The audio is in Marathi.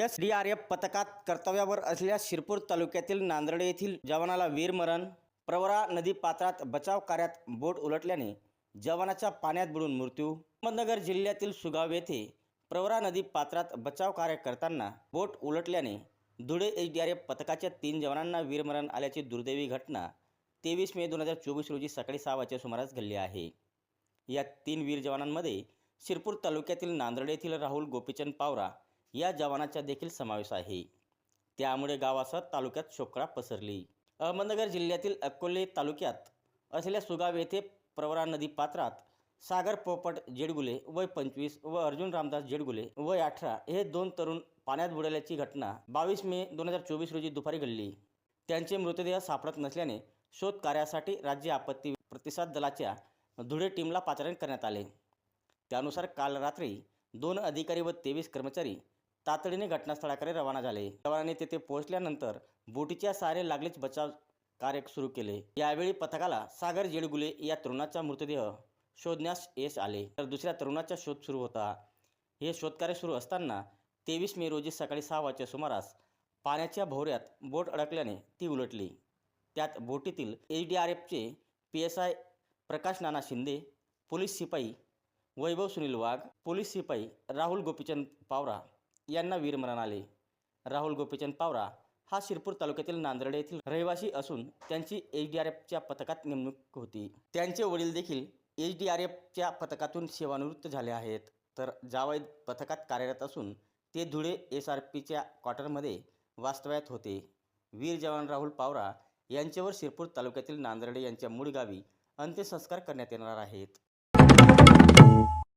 एस डी आर एफ पथकात कर्तव्यावर असलेल्या शिरपूर तालुक्यातील नांदर्डे येथील जवानाला वीरमरण प्रवरा नदी पात्रात बचाव कार्यात बोट उलटल्याने जवानाच्या पाण्यात बुडून मृत्यू. अहमदनगर जिल्ह्यातील सुगाव येथे प्रवरा नदी पात्रात बचाव कार्य करताना boat उलटल्याने Dhule H D R F पथकाच्या तीन जवानांना वीरमरण आल्याची दुर्दैवी घटना तेवीस मे दोन हजार चोवीस रोजी सकाळी सहा वाजच्या सुमारास घडली आहे. या तीन वीर जवानांमध्ये शिरपूर तालुक्यातील नांदर्डे येथील राहुल गोपीचंद पावरा या जवानाचा देखील समावेश आहे. त्यामुळे गावासह तालुक्यात शोकळा पसरली. अहमदनगर जिल्ह्यातील अकोले तालुक्यात असलेल्या सुगाव येथे प्रवरा नदी पात्रात सागर पोपट जेडगुले वय पंचवीस व अर्जुन रामदास जेडगुले वय अठरा हे दोन तरुण पाण्यात बुडाल्याची घटना बावीस मे दोन हजार चोवीस रोजी दुपारी घडली. त्यांचे मृतदेह सापडत नसल्याने शोध कार्यासाठी राज्य आपत्ती प्रतिसाद दलाच्या धुळे टीमला पाचारण करण्यात आले. त्यानुसार काल रात्री दोन अधिकारी व तेवीस कर्मचारी तातडीने घटनास्थळाकडे रवाना झाले. जवानांनी तेथे पोहोचल्यानंतर बोटीच्या सारे लागलीच बचाव कार्य सुरू केले. यावेळी पथकाला सागर जेडगुले या तरुणाचा मृतदेह शोधण्यास यश आले. तर दुसऱ्या तरुणाचा शोध सुरू होता. हे शोधकार्य सुरू असताना तेवीस मे रोजी सकाळी सहा वाजच्या सुमारास पाण्याच्या भोवऱ्यात बोट अडकल्याने ती उलटली. त्यात बोटीतील H D R एफचे P S I Prakash Nana Shinde police शिपाई वैभव सुनील वाघ पोलीस शिपाई राहुल गोपीचंद पावरा यांना वीरमरण आले. राहुल गोपीचंद पावरा हा शिरपूर तालुक्यातील नांदर्डे येथील रहिवासी असून त्यांची एच डी आर एफच्या पथकात नेमणूक होती. त्यांचे वडील देखील एच डी आर एफच्या पथकातून सेवानिवृत्त झाले आहेत. तर जावई पथकात कार्यरत असून ते धुळे एस आर पीच्या क्वार्टरमध्ये वास्तव्यात होते. वीर जवान राहुल पावरा यांच्यावर शिरपूर तालुक्यातील नांदर्डे यांच्या मूळ गावी अंत्यसंस्कार करण्यात येणार आहेत.